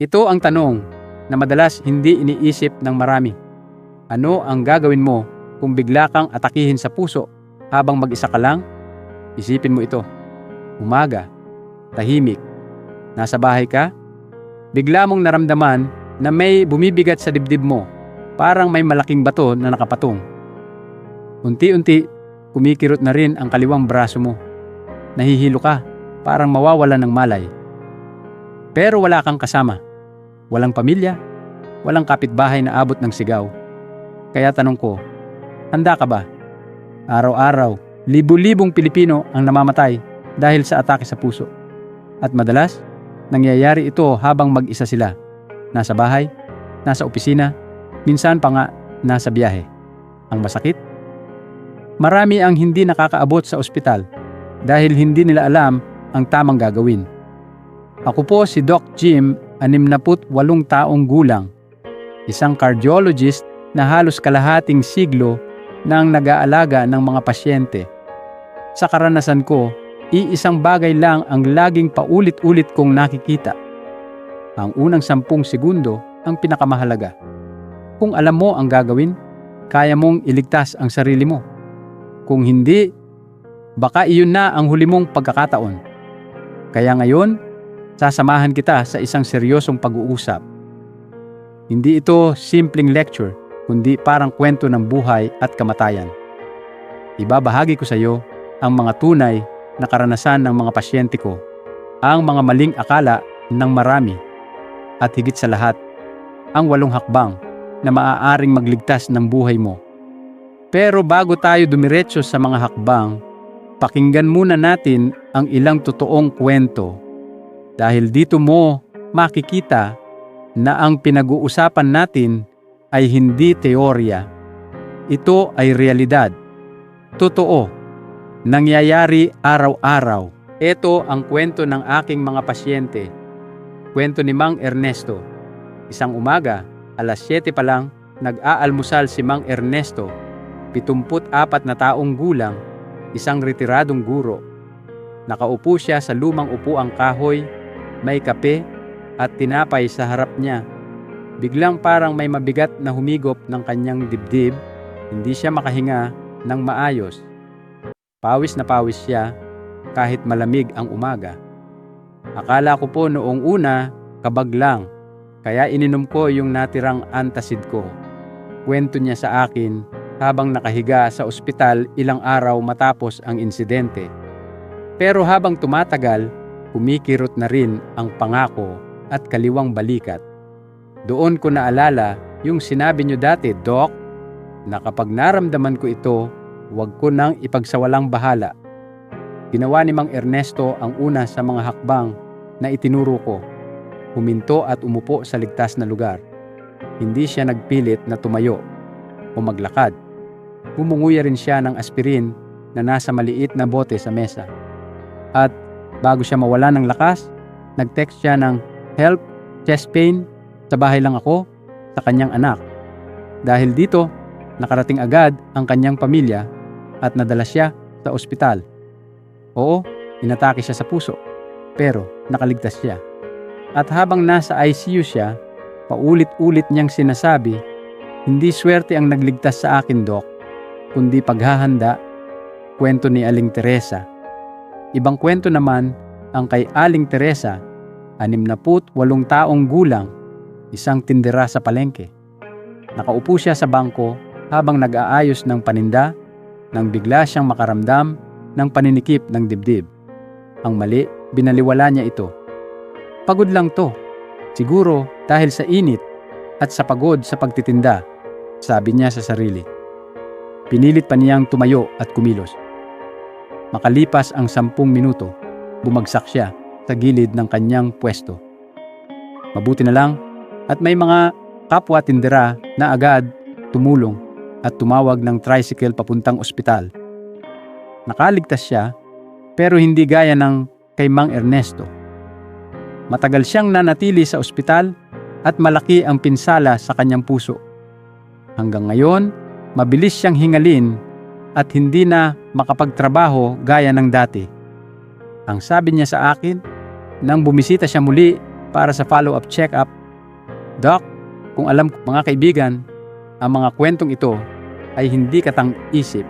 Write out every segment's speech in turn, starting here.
Ito ang tanong na madalas hindi iniisip ng marami. Ano ang gagawin mo kung bigla kang atakihin sa puso habang mag-isa ka lang? Isipin mo ito. Umaga, tahimik, nasa bahay ka, bigla mong naramdaman na may bumibigat sa dibdib mo, parang may malaking bato na nakapatong. Unti-unti, kumikirot na rin ang kaliwang braso mo. Nahihilo ka, parang mawawala ng malay. Pero wala kang kasama. Walang pamilya, walang kapitbahay na abot ng sigaw. Kaya tanong ko, handa ka ba? Araw-araw, libu-libong Pilipino ang namamatay dahil sa atake sa puso. At madalas, nangyayari ito habang mag-isa sila. Nasa bahay, nasa opisina, minsan pa nga nasa biyahe. Ang masakit? Marami ang hindi nakakaabot sa ospital dahil hindi nila alam ang tamang gagawin. Ako po si Doc Jim, 68 taong gulang. Isang cardiologist na halos kalahating siglo na ang nag-aalaga ng mga pasyente. Sa karanasan ko, iisang bagay lang ang laging paulit-ulit kong nakikita. Ang unang sampung segundo ang pinakamahalaga. Kung alam mo ang gagawin, kaya mong iligtas ang sarili mo. Kung hindi, baka iyon na ang huli mong pagkakataon. Kaya ngayon, sasamahan kita sa isang seryosong pag-uusap. Hindi ito simpleng lecture, kundi parang kwento ng buhay at kamatayan. Ibabahagi ko sa iyo ang mga tunay na karanasan ng mga pasyente ko, ang mga maling akala ng marami, at higit sa lahat, ang walong hakbang na maaaring magligtas ng buhay mo. Pero bago tayo dumiretso sa mga hakbang, pakinggan muna natin ang ilang totoong kwento dahil dito mo makikita na ang pinag-uusapan natin ay hindi teorya. Ito ay realidad. Totoo. Nangyayari araw-araw. Ito ang kwento ng aking mga pasyente. Kwento ni Mang Ernesto. Isang umaga, alas 7 pa lang, nag-aalmusal si Mang Ernesto, 74 na taong gulang, isang retiradong guro. Nakaupo siya sa lumang upuang kahoy, may kape at tinapay sa harap niya. Biglang parang may mabigat na humigop ng kanyang dibdib, hindi siya makahinga ng maayos. Pawis na pawis siya kahit malamig ang umaga. Akala ko po noong una, kabag lang, kaya ininom ko yung natirang antacid ko. Kwento niya sa akin habang nakahiga sa ospital ilang araw matapos ang insidente. Pero habang tumatagal, kumikirot na rin ang pangako at kaliwang balikat. Doon ko naalala yung sinabi nyo dati, Doc, na kapag naramdaman ko ito, huwag ko nang ipagsawalang bahala. Ginawa ni Mang Ernesto ang una sa mga hakbang na itinuro ko. Huminto at umupo sa ligtas na lugar. Hindi siya nagpilit na tumayo o maglakad. Bumunguya rin siya ng aspirin na nasa maliit na bote sa mesa. At bago siya mawala ng lakas, nag-text siya ng help, chest pain, sa bahay lang ako, sa kanyang anak. Dahil dito, nakarating agad ang kanyang pamilya at nadala siya sa ospital. Oo, inatake siya sa puso, pero nakaligtas siya. At habang nasa ICU siya, paulit-ulit niyang sinasabi, hindi swerte ang nagligtas sa akin, Dok, kundi paghahanda, kwento ni Aling Teresa. Ibang kwento naman ang kay Aling Teresa, 68 taong gulang, isang tindera sa palengke. Nakaupo siya sa bangko habang nag-aayos ng paninda nang bigla siyang makaramdam ng paninikip ng dibdib. Ang mali, binaliwala niya ito. Pagod lang to. Siguro dahil sa init at sa pagod sa pagtitinda, sabi niya sa sarili. Pinilit pa niyang tumayo at kumilos. Makalipas ang sampung minuto, bumagsak siya sa gilid ng kanyang pwesto. Mabuti na lang at may mga kapwa tindera na agad tumulong at tumawag ng tricycle papuntang ospital. Nakaligtas siya pero hindi gaya ng kay Mang Ernesto. Matagal siyang nanatili sa ospital at malaki ang pinsala sa kanyang puso. Hanggang ngayon, mabilis siyang hingalin at hindi na makapagtrabaho gaya ng dati. Ang sabi niya sa akin, nang bumisita siya muli para sa follow-up check-up. Doc, kung alam ko mga kaibigan, ang mga kwentong ito ay hindi katang-isip.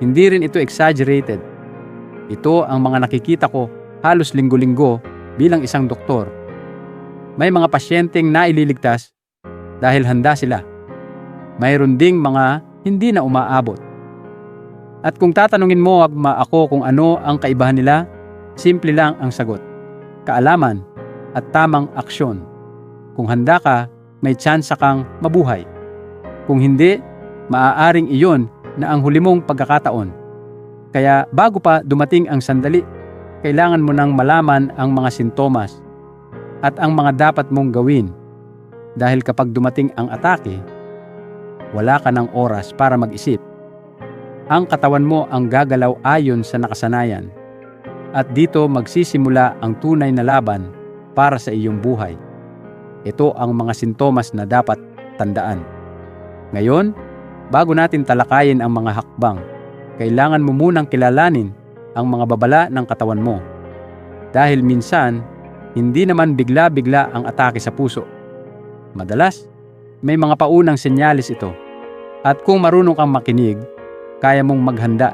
Hindi rin ito exaggerated. Ito ang mga nakikita ko halos linggo-linggo bilang isang doktor. May mga pasyenteng naililigtas dahil handa sila. Mayroon ding mga hindi na umaabot. At kung tatanungin mo ma ako kung ano ang kaibahan nila, simple lang ang sagot. Kaalaman at tamang aksyon. Kung handa ka, may tsansa kang mabuhay. Kung hindi, maaaring iyon na ang huli mong pagkakataon. Kaya bago pa dumating ang sandali, kailangan mo nang malaman ang mga sintomas at ang mga dapat mong gawin. Dahil kapag dumating ang atake, wala ka ng oras para mag-isip. Ang katawan mo ang gagalaw ayon sa nakasanayan. At dito magsisimula ang tunay na laban para sa iyong buhay. Ito ang mga sintomas na dapat tandaan. Ngayon, bago natin talakayin ang mga hakbang, kailangan mo munang kilalanin ang mga babala ng katawan mo. Dahil minsan, hindi naman bigla-bigla ang atake sa puso. Madalas, may mga paunang senyalis ito. At kung marunong kang makinig, kaya mong maghanda.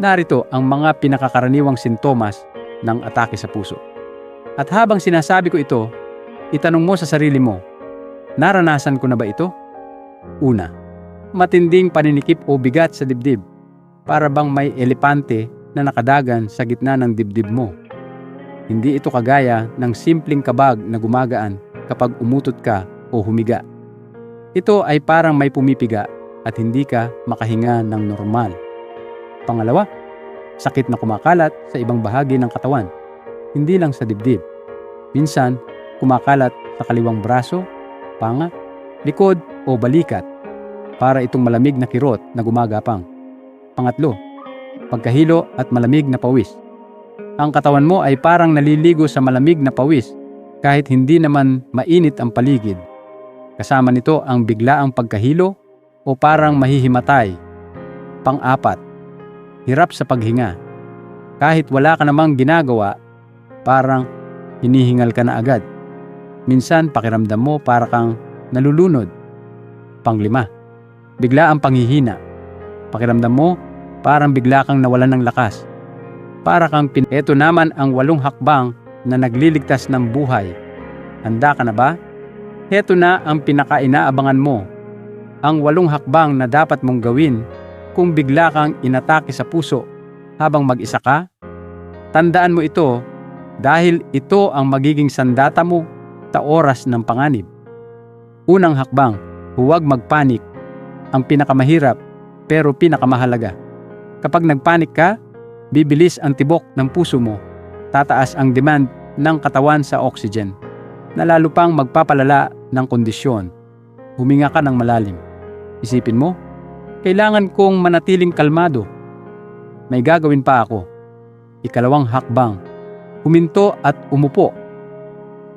Narito ang mga pinakakaraniwang sintomas ng atake sa puso. At habang sinasabi ko ito, itanong mo sa sarili mo, naranasan ko na ba ito? Una, matinding paninikip o bigat sa dibdib, para bang may elepante na nakadagan sa gitna ng dibdib mo. Hindi ito kagaya ng simpleng kabag na gumagaan kapag umutot ka o humiga. Ito ay parang may pumipiga at hindi ka makahinga ng normal. Pangalawa, sakit na kumakalat sa ibang bahagi ng katawan, hindi lang sa dibdib. Minsan, kumakalat sa kaliwang braso, panga, likod o balikat para itong malamig na kirot na gumagapang. Pangatlo, pagkahilo at malamig na pawis. Ang katawan mo ay parang naliligo sa malamig na pawis kahit hindi naman mainit ang paligid. Kasama nito ang biglaang pagkahilo o parang mahihimatay. Pang-apat, hirap sa paghinga. Kahit wala ka namang ginagawa, parang hinihingal ka na agad. Minsan pakiramdam mo para kang nalulunod. Panglima, bigla ang panghihina. Pakiramdam mo parang bigla kang nawalan ng lakas. Para kang pin... Ito naman ang walong hakbang na nagliligtas ng buhay. Handa ka na ba? Heto na ang pinakainaabangan mo. Ang walong hakbang na dapat mong gawin kung bigla kang inatake sa puso habang mag-isa ka. Tandaan mo ito dahil ito ang magiging sandata mo ta oras ng panganib. Unang hakbang, huwag magpanik. Ang pinakamahirap pero pinakamahalaga. Kapag nagpanik ka, bibilis ang tibok ng puso mo. Tataas ang demand ng katawan sa oxygen na lalo pang magpapalala ng kondisyon. Huminga ka ng malalim. Isipin mo, kailangan kong manatiling kalmado. May gagawin pa ako. Ikalawang hakbang, huminto at umupo.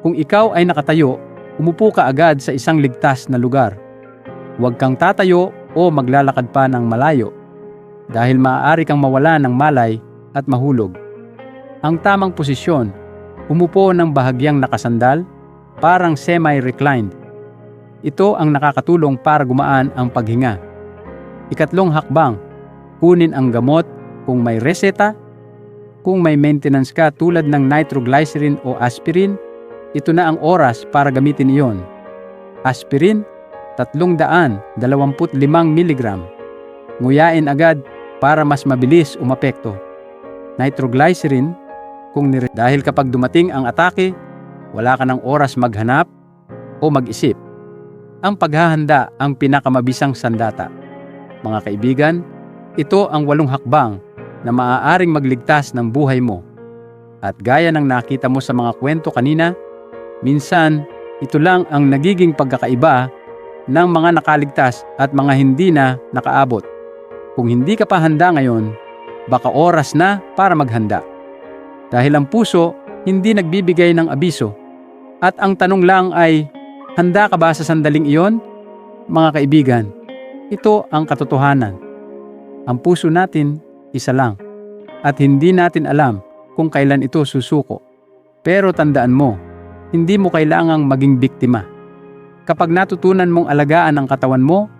Kung ikaw ay nakatayo, umupo ka agad sa isang ligtas na lugar. Huwag kang tatayo o maglalakad pa ng malayo dahil maaari kang mawala ng malay at mahulog. Ang tamang posisyon, umupo ng bahagyang nakasandal, parang semi-reclined. Ito ang nakakatulong para gumaan ang paghinga. Ikatlong hakbang, kunin ang gamot kung may reseta, kung may maintenance ka tulad ng nitroglycerin o aspirin, ito na ang oras para gamitin iyon. Aspirin, 325 mg. Nguyain agad para mas mabilis umapekto. Nitroglycerin, kung nire- dahil kapag dumating ang atake, wala ka ng oras maghanap o mag-isip. Ang paghahanda ang pinakamabisang sandata. Mga kaibigan, ito ang walong hakbang na maaaring magligtas ng buhay mo. At gaya ng nakita mo sa mga kwento kanina, minsan ito lang ang nagiging pagkakaiba ng mga nakaligtas at mga hindi na nakaabot. Kung hindi ka pa handa ngayon, baka oras na para maghanda. Dahil ang puso hindi nagbibigay ng abiso. At ang tanong lang ay, handa ka ba sa sandaling iyon? Mga kaibigan, ito ang katotohanan. Ang puso natin, isa lang. At hindi natin alam kung kailan ito susuko. Pero tandaan mo, hindi mo kailangang maging biktima. Kapag natutunan mong alagaan ang katawan mo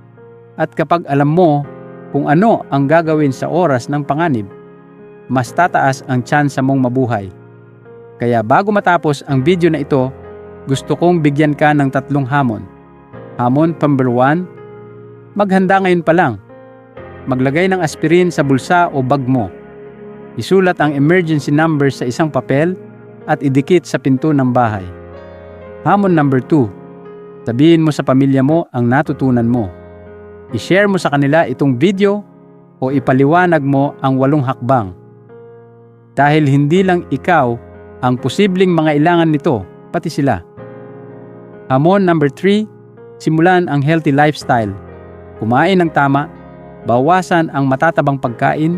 at kapag alam mo kung ano ang gagawin sa oras ng panganib, mas tataas ang tsansa mong mabuhay. Kaya bago matapos ang video na ito, gusto kong bigyan ka ng tatlong hamon. Hamon number one, maghanda ngayon pa lang. Maglagay ng aspirin sa bulsa o bag mo. Isulat ang emergency number sa isang papel at idikit sa pinto ng bahay. Hamon number two, sabihin mo sa pamilya mo ang natutunan mo. I-share mo sa kanila itong video o ipaliwanag mo ang walong hakbang. Dahil hindi lang ikaw ang posibleng mga ilangan nito, pati sila. Hamon number 3, simulan ang healthy lifestyle. Kumain ng tama, bawasan ang matatabang pagkain,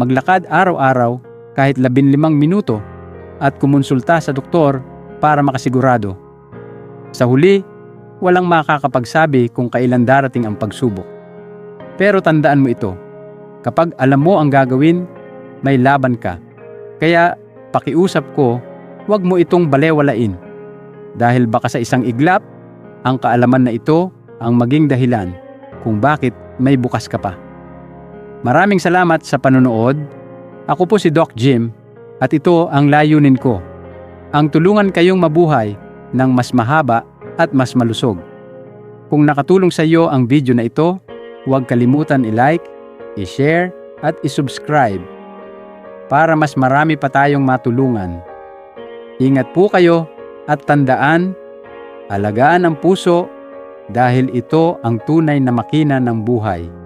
maglakad araw-araw kahit 15 minuto at kumonsulta sa doktor para makasigurado. Sa huli, walang makakapagsabi kung kailan darating ang pagsubok. Pero tandaan mo ito, kapag alam mo ang gagawin, may laban ka. Kaya pakiusap ko, huwag mo itong balewalain. Dahil baka sa isang iglap, ang kaalaman na ito ang maging dahilan kung bakit may bukas ka pa. Maraming salamat sa panonood. Ako po si Doc Jim at ito ang layunin ko. Ang tulungan kayong mabuhay ng mas mahaba at mas malusog. Kung nakatulong sa iyo ang video na ito, huwag kalimutan i-like, i-share at i-subscribe para mas marami pa tayong matulungan. Ingat po kayo at tandaan, alagaan ang puso dahil ito ang tunay na makina ng buhay.